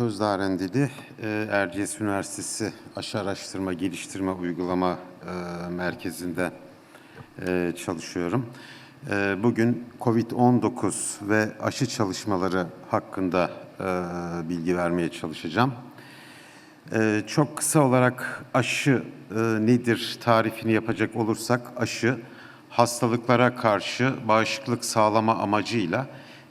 Aykut Özdağrendili, e, Erciyes Üniversitesi Aşı Araştırma Geliştirme Uygulama e, Merkezi'nde e, çalışıyorum. Bugün COVID-19 ve aşı çalışmaları hakkında bilgi vermeye çalışacağım. Çok kısa olarak aşı nedir tarifini yapacak olursak aşı hastalıklara karşı bağışıklık sağlama amacıyla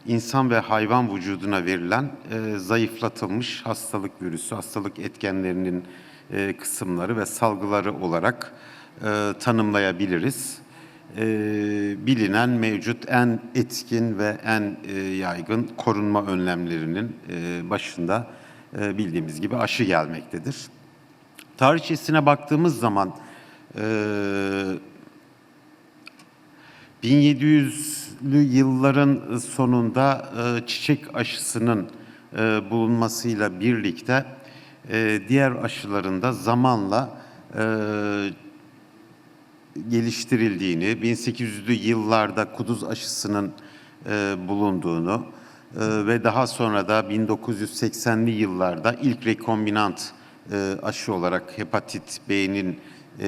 insan ve hayvan vücuduna verilen e, zayıflatılmış hastalık virüsü, hastalık etkenlerinin e, kısımları ve salgıları olarak e, tanımlayabiliriz. E, bilinen mevcut en etkin ve en e, yaygın korunma önlemlerinin e, başında e, bildiğimiz gibi aşı gelmektedir. Tarihçesine baktığımız zaman e, 1700'lü yılların sonunda e, çiçek aşısının e, bulunmasıyla birlikte e, diğer aşıların da zamanla e, geliştirildiğini, 1800'lü yıllarda kuduz aşısının e, bulunduğunu e, ve daha sonra da 1980'li yıllarda ilk rekombinant e, aşı olarak hepatit B'nin e,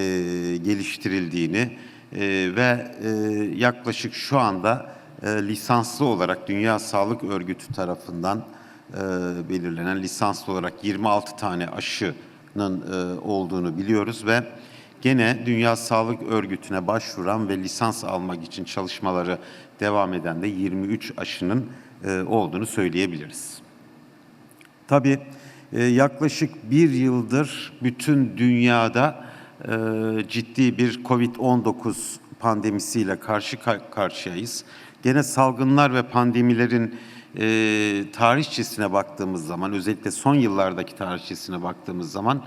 geliştirildiğini e, ve e, yaklaşık şu anda e, lisanslı olarak Dünya Sağlık Örgütü tarafından e, belirlenen lisanslı olarak 26 tane aşının e, olduğunu biliyoruz ve gene Dünya Sağlık Örgütü'ne başvuran ve lisans almak için çalışmaları devam eden de 23 aşının e, olduğunu söyleyebiliriz. Tabii e, yaklaşık bir yıldır bütün dünyada ciddi bir Covid-19 pandemisiyle karşı ka- karşıyayız. Gene salgınlar ve pandemilerin e, tarihçesine baktığımız zaman, özellikle son yıllardaki tarihçesine baktığımız zaman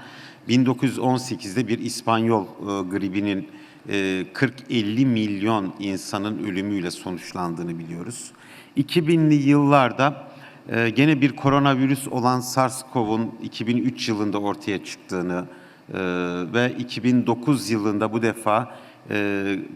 1918'de bir İspanyol e, gribinin e, 40-50 milyon insanın ölümüyle sonuçlandığını biliyoruz. 2000'li yıllarda ee, gene bir koronavirüs olan SARS-CoV'un 2003 yılında ortaya çıktığını e, ve 2009 yılında bu defa e,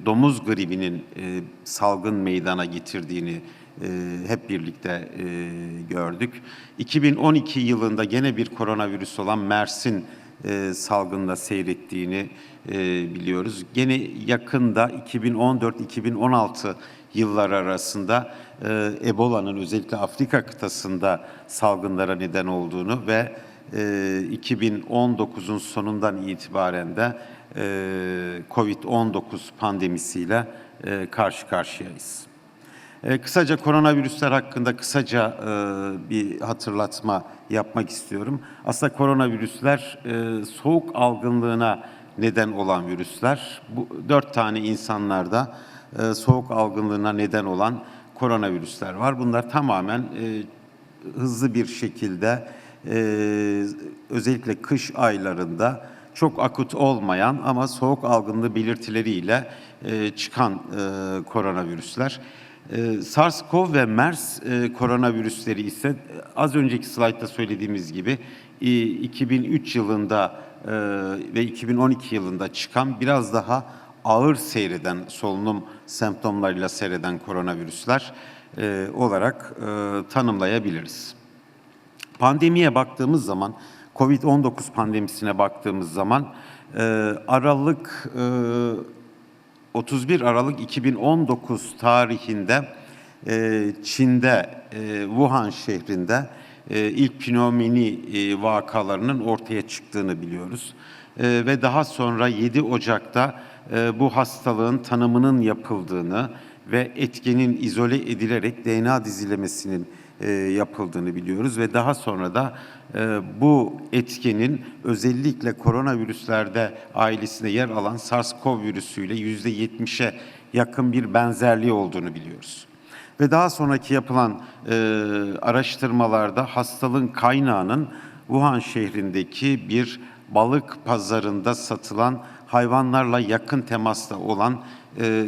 domuz gribinin e, salgın meydana getirdiğini e, hep birlikte e, gördük. 2012 yılında gene bir koronavirüs olan MERS'in e, salgında seyrettiğini e, biliyoruz. Gene yakında 2014-2016 yıllar arasında e, Ebola'nın özellikle Afrika kıtasında salgınlara neden olduğunu ve 2019'un sonundan itibaren de e, Covid-19 pandemisiyle e, karşı karşıyayız. E, kısaca koronavirüsler hakkında kısaca e, bir hatırlatma yapmak istiyorum. Aslında koronavirüsler e, soğuk algınlığına neden olan virüsler. Bu dört tane insanlarda e, soğuk algınlığına neden olan koronavirüsler var. Bunlar tamamen e, hızlı bir şekilde e, özellikle kış aylarında çok akut olmayan ama soğuk algınlığı belirtileriyle e, çıkan e, koronavirüsler. E, SARS-CoV ve MERS e, koronavirüsleri ise e, az önceki slaytta söylediğimiz gibi e, 2003 yılında e, ve 2012 yılında çıkan biraz daha ağır seyreden solunum semptomlarıyla seyreden koronavirüsler e, olarak e, tanımlayabiliriz. Pandemiye baktığımız zaman, Covid-19 pandemisine baktığımız zaman e, Aralık e, 31 Aralık 2019 tarihinde e, Çin'de, e, Wuhan şehrinde e, ilk pnömoni e, vakalarının ortaya çıktığını biliyoruz. E, ve daha sonra 7 Ocak'ta e, bu hastalığın tanımının yapıldığını ve etkenin izole edilerek DNA dizilemesinin e, yapıldığını biliyoruz ve daha sonra da e, bu etkenin özellikle koronavirüslerde ailesinde yer alan SARS-CoV virüsüyle yüzde 70'e yakın bir benzerliği olduğunu biliyoruz. Ve daha sonraki yapılan e, araştırmalarda hastalığın kaynağının Wuhan şehrindeki bir balık pazarında satılan hayvanlarla yakın temasta olan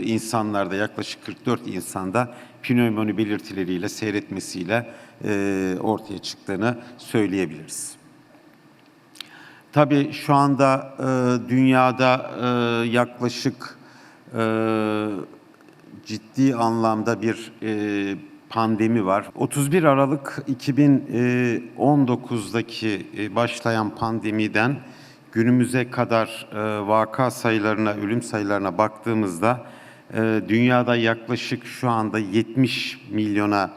insanlarda yaklaşık 44 insanda pnömoni belirtileriyle seyretmesiyle e, ortaya çıktığını söyleyebiliriz. Tabii şu anda e, dünyada e, yaklaşık e, ciddi anlamda bir e, pandemi var. 31 Aralık 2019'daki e, başlayan pandemiden günümüze kadar e, vaka sayılarına, ölüm sayılarına baktığımızda e, dünyada yaklaşık şu anda 70 milyona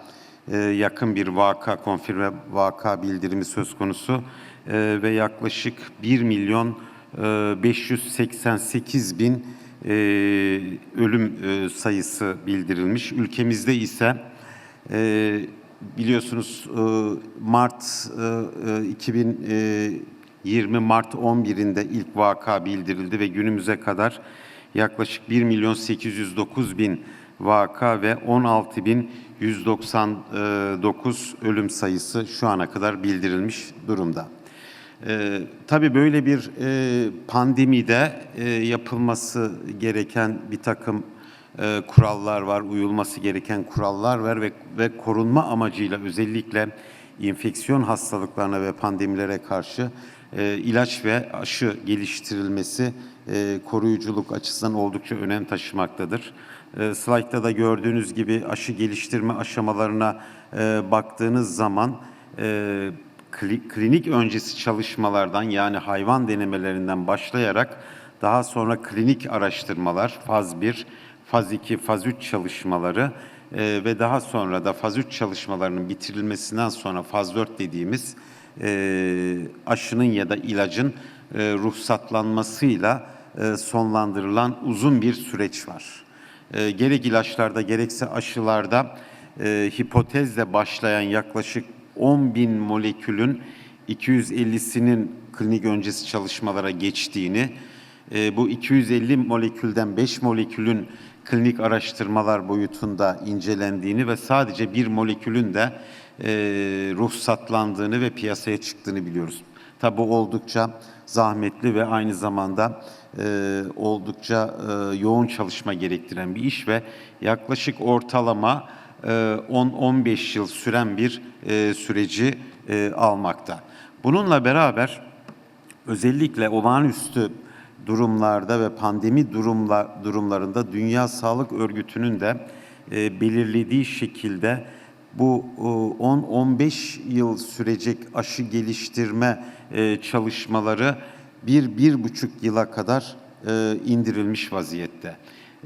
e, yakın bir vaka, konfirme vaka bildirimi söz konusu E, ve yaklaşık 1 milyon e, 588 bin e, ölüm e, sayısı bildirilmiş. Ülkemizde ise e, biliyorsunuz e, Mart e, e, 2020 Mart 11'inde ilk vaka bildirildi ve günümüze kadar yaklaşık 1 milyon 809 bin vaka ve 16 bin 199 ölüm sayısı şu ana kadar bildirilmiş durumda. Ee, tabii böyle bir e, pandemide e, yapılması gereken bir takım e, kurallar var, uyulması gereken kurallar var ve, ve korunma amacıyla özellikle infeksiyon hastalıklarına ve pandemilere karşı e, ilaç ve aşı geliştirilmesi e, koruyuculuk açısından oldukça önem taşımaktadır. E, slaytta da gördüğünüz gibi aşı geliştirme aşamalarına e, baktığınız zaman e, kli- klinik öncesi çalışmalardan yani hayvan denemelerinden başlayarak daha sonra klinik araştırmalar, faz 1, faz 2, faz 3 çalışmaları e, ve daha sonra da faz 3 çalışmalarının bitirilmesinden sonra faz 4 dediğimiz e, aşının ya da ilacın e, ruhsatlanmasıyla e, sonlandırılan uzun bir süreç var. E, gerek ilaçlarda gerekse aşılarda e, hipotezle başlayan yaklaşık 10 bin molekülün 250'sinin klinik öncesi çalışmalara geçtiğini, bu 250 molekülden 5 molekülün klinik araştırmalar boyutunda incelendiğini ve sadece bir molekülün de e, ruhsatlandığını ve piyasaya çıktığını biliyoruz. Tabi oldukça zahmetli ve aynı zamanda e, oldukça e, yoğun çalışma gerektiren bir iş ve yaklaşık ortalama e, 10-15 yıl süren bir e, süreci e, almakta. Bununla beraber özellikle olağanüstü durumlarda ve pandemi durumla, durumlarında Dünya Sağlık Örgütü'nün de e, belirlediği şekilde bu e, 10-15 yıl sürecek aşı geliştirme e, çalışmaları bir, bir buçuk yıla kadar e, indirilmiş vaziyette.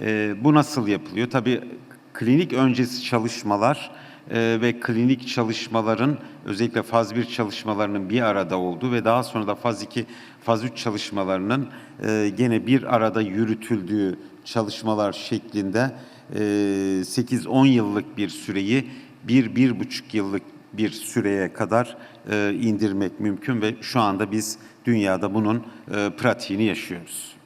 E, bu nasıl yapılıyor? Tabii klinik öncesi çalışmalar e, ve klinik çalışmaların özellikle faz 1 çalışmalarının bir arada olduğu ve daha sonra da faz 2, faz 3 çalışmalarının e, gene bir arada yürütüldüğü çalışmalar şeklinde e, 8-10 yıllık bir süreyi bir, bir buçuk yıllık bir süreye kadar e, indirmek mümkün ve şu anda biz dünyada bunun e, pratiğini yaşıyoruz.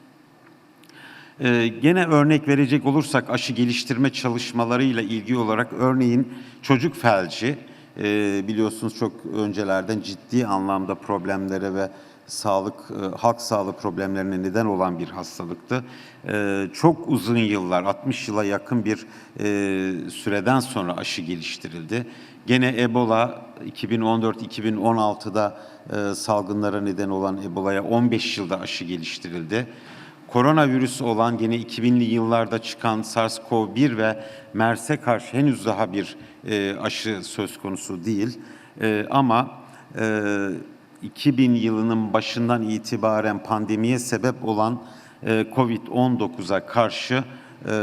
Ee, gene örnek verecek olursak aşı geliştirme çalışmalarıyla ilgili olarak örneğin çocuk felci e, biliyorsunuz çok öncelerden ciddi anlamda problemlere ve sağlık e, halk sağlığı problemlerine neden olan bir hastalıktı. E, çok uzun yıllar 60 yıla yakın bir e, süreden sonra aşı geliştirildi. Gene Ebola 2014-2016'da e, salgınlara neden olan Ebola'ya 15 yılda aşı geliştirildi koronavirüs olan yine 2000'li yıllarda çıkan SARS-CoV-1 ve MERS'e karşı henüz daha bir aşı söz konusu değil. Ama 2000 yılının başından itibaren pandemiye sebep olan e, COVID-19'a karşı e,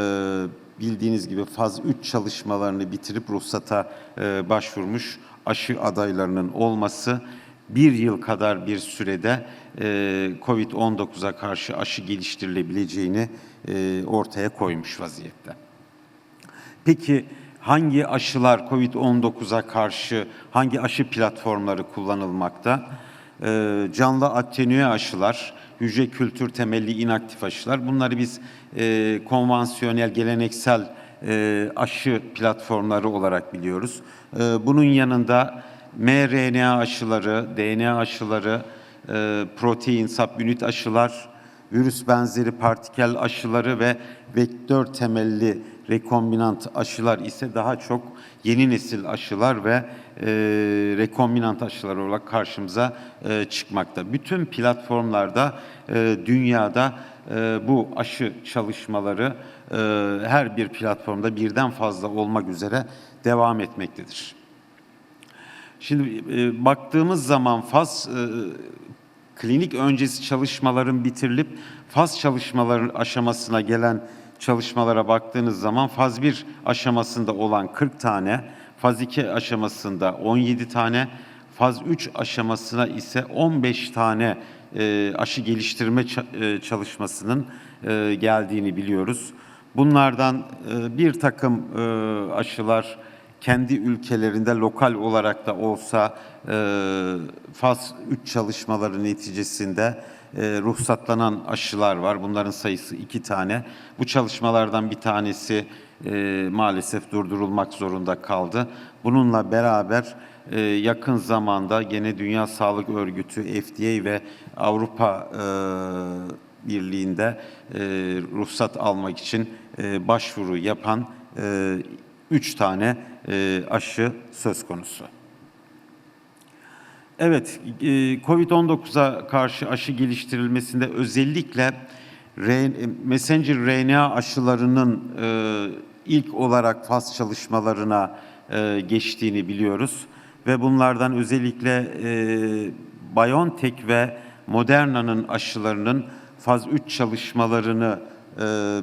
bildiğiniz gibi faz 3 çalışmalarını bitirip ruhsata e, başvurmuş aşı adaylarının olması bir yıl kadar bir sürede e, COVID-19'a karşı aşı geliştirilebileceğini ortaya koymuş vaziyette. Peki hangi aşılar COVID-19'a karşı hangi aşı platformları kullanılmakta? E, canlı attenüe aşılar, hücre kültür temelli inaktif aşılar. Bunları biz e, konvansiyonel, geleneksel e, aşı platformları olarak biliyoruz. E, bunun yanında mRNA aşıları, DNA aşıları, e, protein, subunit aşılar, virüs benzeri partikel aşıları ve vektör temelli rekombinant aşılar ise daha çok yeni nesil aşılar ve e, rekombinant aşılar olarak karşımıza e, çıkmakta. Bütün platformlarda e, dünyada e, bu aşı çalışmaları e, her bir platformda birden fazla olmak üzere devam etmektedir. Şimdi e, baktığımız zaman faz e, klinik öncesi çalışmaların bitirilip faz çalışmaların aşamasına gelen çalışmalara baktığınız zaman faz 1 aşamasında olan 40 tane, faz 2 aşamasında 17 tane, faz 3 aşamasına ise 15 tane e, aşı geliştirme e, çalışmasının e, geldiğini biliyoruz. Bunlardan bir takım aşılar kendi ülkelerinde lokal olarak da olsa faz 3 çalışmaları neticesinde e, ruhsatlanan aşılar var. Bunların sayısı iki tane. Bu çalışmalardan bir tanesi e, maalesef durdurulmak zorunda kaldı. Bununla beraber e, yakın zamanda gene Dünya Sağlık Örgütü, FDA ve Avrupa Birliği'nde ruhsat almak için e, başvuru yapan üç tane aşı söz konusu. Evet, e, COVID-19'a karşı aşı geliştirilmesinde özellikle messenger RNA aşılarının e, ilk olarak faz çalışmalarına e, geçtiğini biliyoruz. Ve bunlardan özellikle BioNTech ve Moderna'nın aşılarının faz 3 çalışmalarını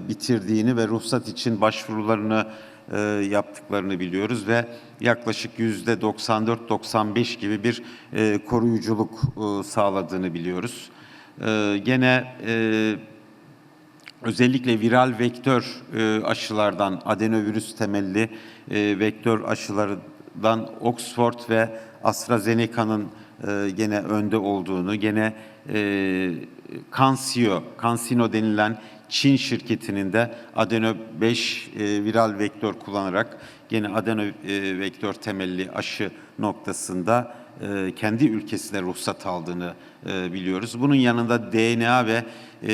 bitirdiğini ve ruhsat için başvurularını e, yaptıklarını biliyoruz ve yaklaşık yüzde 94-95 gibi bir e, koruyuculuk e, sağladığını biliyoruz. E, gene e, özellikle viral vektör e, aşılardan, adenovirüs temelli e, vektör aşılardan Oxford ve AstraZeneca'nın e, gene önde olduğunu, gene e, CanSino, CanSino denilen Çin şirketinin de adeno 5 e, viral vektör kullanarak gene adeno e, vektör temelli aşı noktasında e, kendi ülkesine ruhsat aldığını e, biliyoruz. Bunun yanında DNA ve e,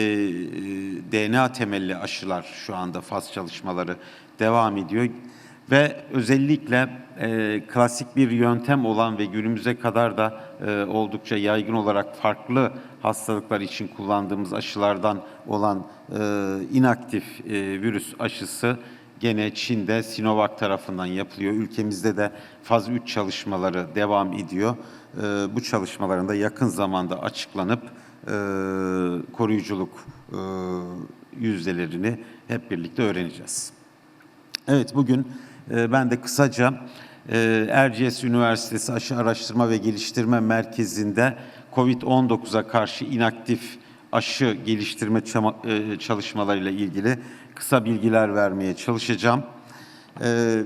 DNA temelli aşılar şu anda faz çalışmaları devam ediyor ve özellikle e, klasik bir yöntem olan ve günümüze kadar da e, oldukça yaygın olarak farklı hastalıklar için kullandığımız aşılardan olan e, inaktif e, virüs aşısı gene Çin'de Sinovac tarafından yapılıyor. Ülkemizde de faz 3 çalışmaları devam ediyor. E, bu çalışmaların da yakın zamanda açıklanıp e, koruyuculuk e, yüzdelerini hep birlikte öğreneceğiz. Evet bugün ben de kısaca e, Erciyes Üniversitesi Aşı Araştırma ve Geliştirme Merkezi'nde COVID-19'a karşı inaktif aşı geliştirme e, çalışmalarıyla ilgili kısa bilgiler vermeye çalışacağım. E,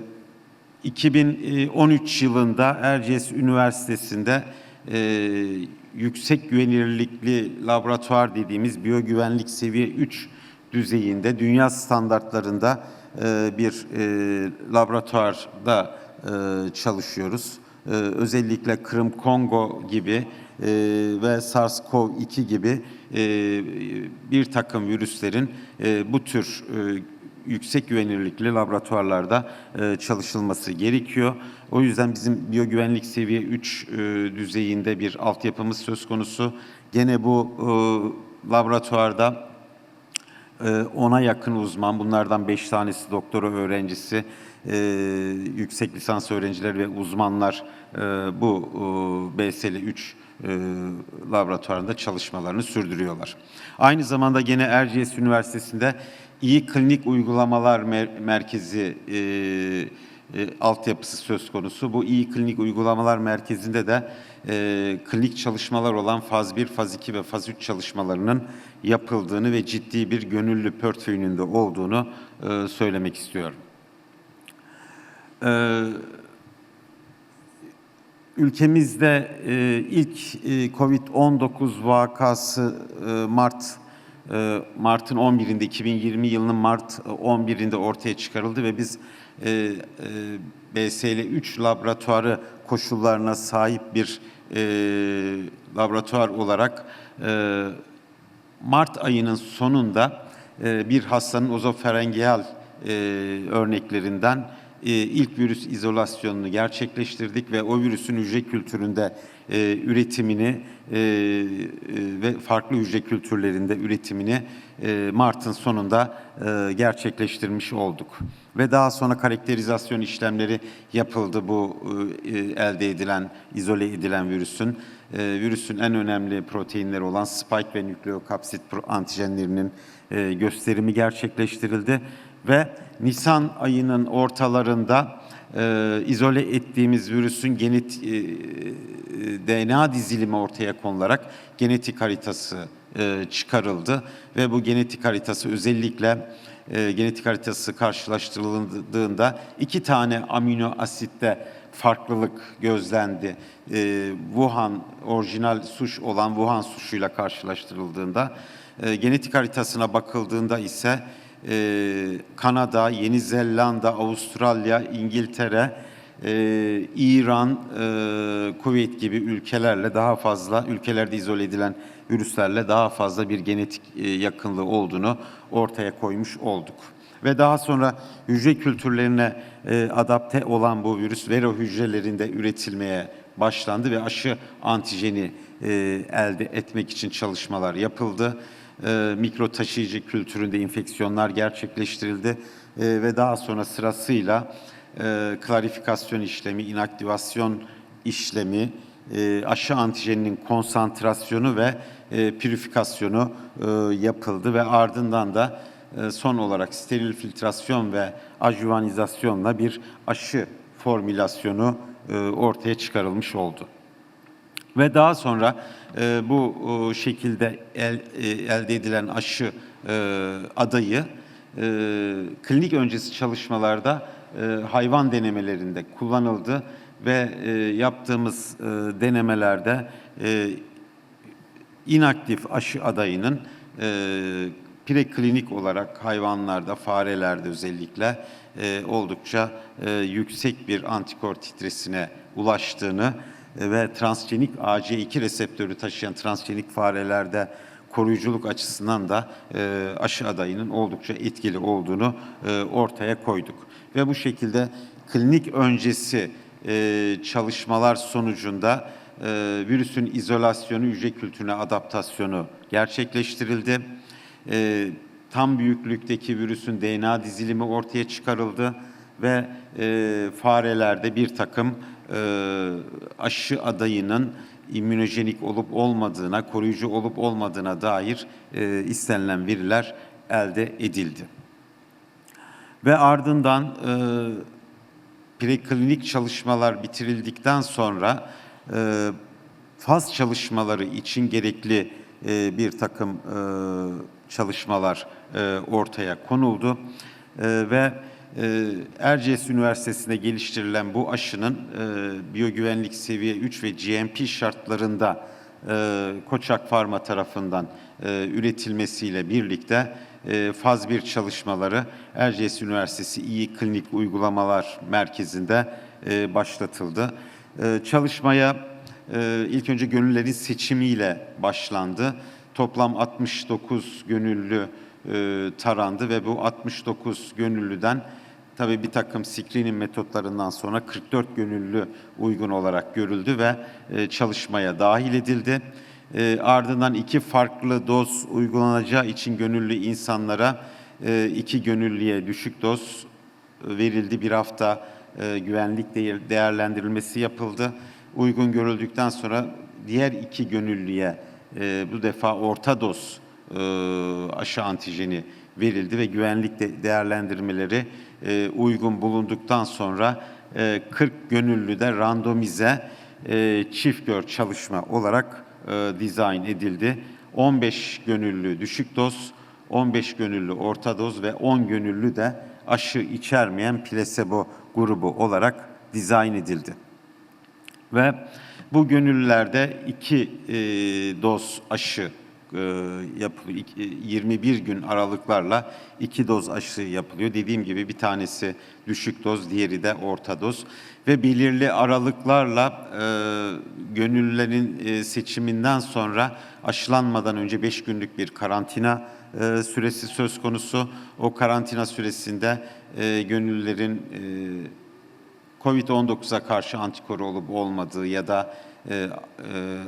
2013 yılında Erciyes Üniversitesi'nde e, yüksek güvenilirlikli laboratuvar dediğimiz biyogüvenlik seviye 3 düzeyinde dünya standartlarında e, bir e, laboratuvarda e, çalışıyoruz. E, özellikle Kırım Kongo gibi e, ve SARS-CoV-2 gibi bir takım virüslerin bu tür yüksek güvenilirlikli laboratuvarlarda çalışılması gerekiyor. O yüzden bizim biyogüvenlik seviye 3 e, düzeyinde bir altyapımız söz konusu. Gene bu laboratuvarda ona yakın uzman, bunlardan 5 tanesi doktora öğrencisi, e, yüksek lisans öğrencileri ve uzmanlar e, bu e, BSL 3 e, laboratuvarında çalışmalarını sürdürüyorlar. Aynı zamanda gene Erciyes Üniversitesi'nde iyi klinik uygulamalar mer- merkezi e, altyapısı söz konusu. Bu iyi klinik uygulamalar merkezinde de e, klinik çalışmalar olan faz 1, faz 2 ve faz 3 çalışmalarının yapıldığını ve ciddi bir gönüllü portföyünün de olduğunu e, söylemek istiyorum. E, ülkemizde e, ilk e, COVID-19 vakası e, Mart Mart'ın 11'inde 2020 yılının Mart 11'inde ortaya çıkarıldı ve biz e, e, BSL 3 laboratuvarı koşullarına sahip bir e, laboratuvar olarak e, Mart ayının sonunda e, bir hastanın ozofarengeal e, örneklerinden e, ilk virüs izolasyonunu gerçekleştirdik ve o virüsün hücre kültüründe e, üretimini e, e, ve farklı hücre kültürlerinde üretimini e, Mart'ın sonunda e, gerçekleştirmiş olduk. Ve daha sonra karakterizasyon işlemleri yapıldı bu e, elde edilen, izole edilen virüsün. E, virüsün en önemli proteinleri olan spike ve nükleokapsit antijenlerinin e, gösterimi gerçekleştirildi ve Nisan ayının ortalarında e, izole ettiğimiz virüsün genet, e, e, DNA dizilimi ortaya konularak genetik haritası e, çıkarıldı ve bu genetik haritası özellikle e, genetik haritası karşılaştırıldığında iki tane amino asitte farklılık gözlendi. E, Wuhan orijinal suş olan Wuhan suşuyla karşılaştırıldığında e, genetik haritasına bakıldığında ise e, Kanada, Yeni Zelanda, Avustralya, İngiltere, e, İran, e, Kuveyt gibi ülkelerle daha fazla, ülkelerde izole edilen virüslerle daha fazla bir genetik e, yakınlığı olduğunu ortaya koymuş olduk. Ve daha sonra hücre kültürlerine e, adapte olan bu virüs vero hücrelerinde üretilmeye başlandı ve aşı antijeni e, elde etmek için çalışmalar yapıldı e, mikro taşıyıcı kültüründe infeksiyonlar gerçekleştirildi e, ve daha sonra sırasıyla e, klarifikasyon işlemi, inaktivasyon işlemi, e, aşı antijeninin konsantrasyonu ve e, pürifikasyonu e, yapıldı ve ardından da e, son olarak steril filtrasyon ve ajuvanizasyonla bir aşı formülasyonu e, ortaya çıkarılmış oldu. Ve daha sonra e, bu e, şekilde el, e, elde edilen aşı e, adayı e, klinik öncesi çalışmalarda e, hayvan denemelerinde kullanıldı ve e, yaptığımız e, denemelerde e, inaktif aşı adayının e, preklinik olarak hayvanlarda, farelerde özellikle e, oldukça e, yüksek bir antikor titresine ulaştığını ve transgenik AC2 reseptörü taşıyan transgenik farelerde koruyuculuk açısından da e, aşı adayının oldukça etkili olduğunu e, ortaya koyduk. Ve bu şekilde klinik öncesi e, çalışmalar sonucunda e, virüsün izolasyonu, hücre kültürüne adaptasyonu gerçekleştirildi. E, tam büyüklükteki virüsün DNA dizilimi ortaya çıkarıldı ve e, farelerde bir takım e, aşı adayının immünojenik olup olmadığına, koruyucu olup olmadığına dair e, istenilen veriler elde edildi. Ve ardından e, preklinik çalışmalar bitirildikten sonra e, faz çalışmaları için gerekli e, bir takım e, çalışmalar e, ortaya konuldu E, ve e, Erciyes Üniversitesi'nde geliştirilen bu aşının e, biyogüvenlik seviye 3 ve GMP şartlarında e, Koçak Pharma tarafından e, üretilmesiyle birlikte e, faz 1 çalışmaları Erciyes Üniversitesi İyi Klinik Uygulamalar Merkezi'nde e, başlatıldı. E, çalışmaya e, ilk önce gönüllerin seçimiyle başlandı. Toplam 69 gönüllü e, tarandı ve bu 69 gönüllüden tabii bir takım screening metotlarından sonra 44 gönüllü uygun olarak görüldü ve e, çalışmaya dahil edildi. E, ardından iki farklı doz uygulanacağı için gönüllü insanlara e, iki gönüllüye düşük doz verildi. Bir hafta e, güvenlik değer- değerlendirilmesi yapıldı. Uygun görüldükten sonra diğer iki gönüllüye bu defa orta doz aşı antijeni verildi ve güvenlik de- değerlendirmeleri e, uygun bulunduktan sonra e, 40 gönüllü de randomize e, çift gör çalışma olarak e, dizayn edildi. 15 gönüllü düşük doz, 15 gönüllü orta doz ve 10 gönüllü de aşı içermeyen plasebo grubu olarak dizayn edildi. Ve bu gönüllülerde iki e, doz aşı e, yapılıyor. İk- e, 21 gün aralıklarla iki doz aşı yapılıyor. Dediğim gibi bir tanesi düşük doz, diğeri de orta doz ve belirli aralıklarla e, gönüllülerin e, seçiminden sonra aşılanmadan önce 5 günlük bir karantina e, süresi söz konusu. O karantina süresinde e, gönüllülerin e, COVID-19'a karşı antikoru olup olmadığı ya da e, e,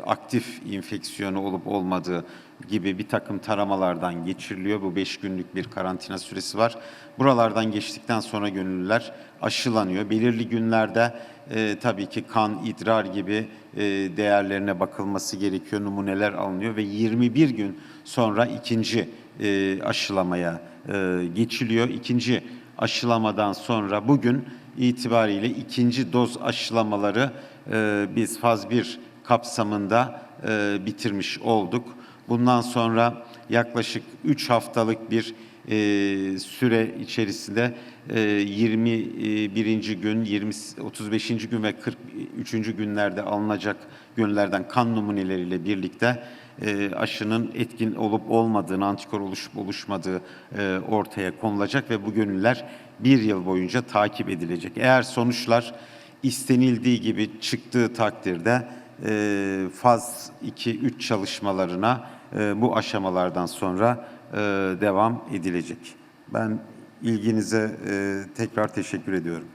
aktif infeksiyonu olup olmadığı gibi bir takım taramalardan geçiriliyor. Bu 5 günlük bir karantina süresi var. Buralardan geçtikten sonra gönüllüler aşılanıyor. Belirli günlerde e, tabii ki kan, idrar gibi e, değerlerine bakılması gerekiyor. Numuneler alınıyor ve 21 gün sonra ikinci e, aşılamaya e, geçiliyor. İkinci aşılamadan sonra bugün itibariyle ikinci doz aşılamaları e, biz faz 1 kapsamında e, bitirmiş olduk. Bundan sonra yaklaşık 3 haftalık bir e, süre içerisinde e, 21. gün, 20, 35. gün ve 43. günlerde alınacak gönüllerden kan numuneleriyle birlikte e, aşının etkin olup olmadığını, antikor oluşup oluşmadığı ortaya konulacak ve bu gönüller bir yıl boyunca takip edilecek. Eğer sonuçlar istenildiği gibi çıktığı takdirde e, faz 2-3 çalışmalarına e, bu aşamalardan sonra e, devam edilecek. Ben ilginize e, tekrar teşekkür ediyorum.